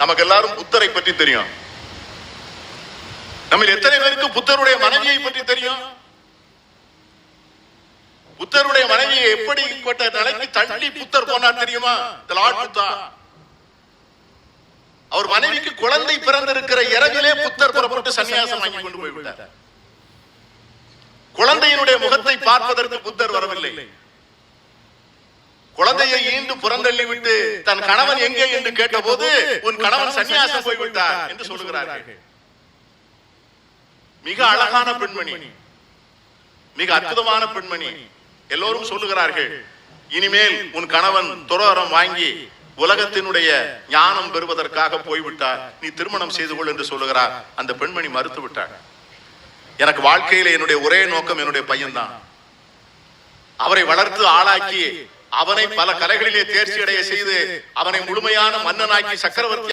நமக்கு எல்லாரும் புத்தரை பற்றி தெரியும். நம்ம எத்தனை பேருக்கு புத்தருடைய மனைவியை பற்றி தெரியும்? புத்தருடைய மனைவியை எப்படி பட்ட நிலைக்கு தள்ளி புத்தர் போனார் தெரியுமா? The Lord அவர் மனைவிக்கு குழந்தை பிறந்திருக்கிற இரவிலே புத்தர் புறப்பட்டு சன்னியாசம் வாங்கி கொண்டு போய்விட்டார். குழந்தையினுடைய முகத்தை பார்ப்பதற்கு புத்தர் வரவில்லை. குழந்தையை ஈண்டு புறந்தள்ளி விட்டு தன் கணவன் எங்கே என்று கேட்டபோது உன் கணவன் சன்னியாசம் போய்விட்டார் என்று சொல்லுகிறார்கள் மிக அழகான பெண்மணி. மிக அற்புதமான பெண்மணி. எல்லோரும் சொல்லுகிறார்கள் இனிமேல் உன் கணவன் துறவரம் வாங்கி உலகத்தினுடைய ஞானம் பெறுவதற்காக போய்விட்டார். நீ திருமணம் செய்து கொள் என்று சொல்லுகிறார். அந்த பெண்மணி மறுத்து விட்டார். எனக்கு வாழ்க்கையில என்னுடைய ஒரே நோக்கம் என்னுடைய பையன்தான். அவரை வளர்த்து ஆளாக்கி அவனை பல கலைகளிலே தேர்ச்சி அடைய செய்து அவனை முழுமையான மன்னனாக்கி சக்கரவர்த்தி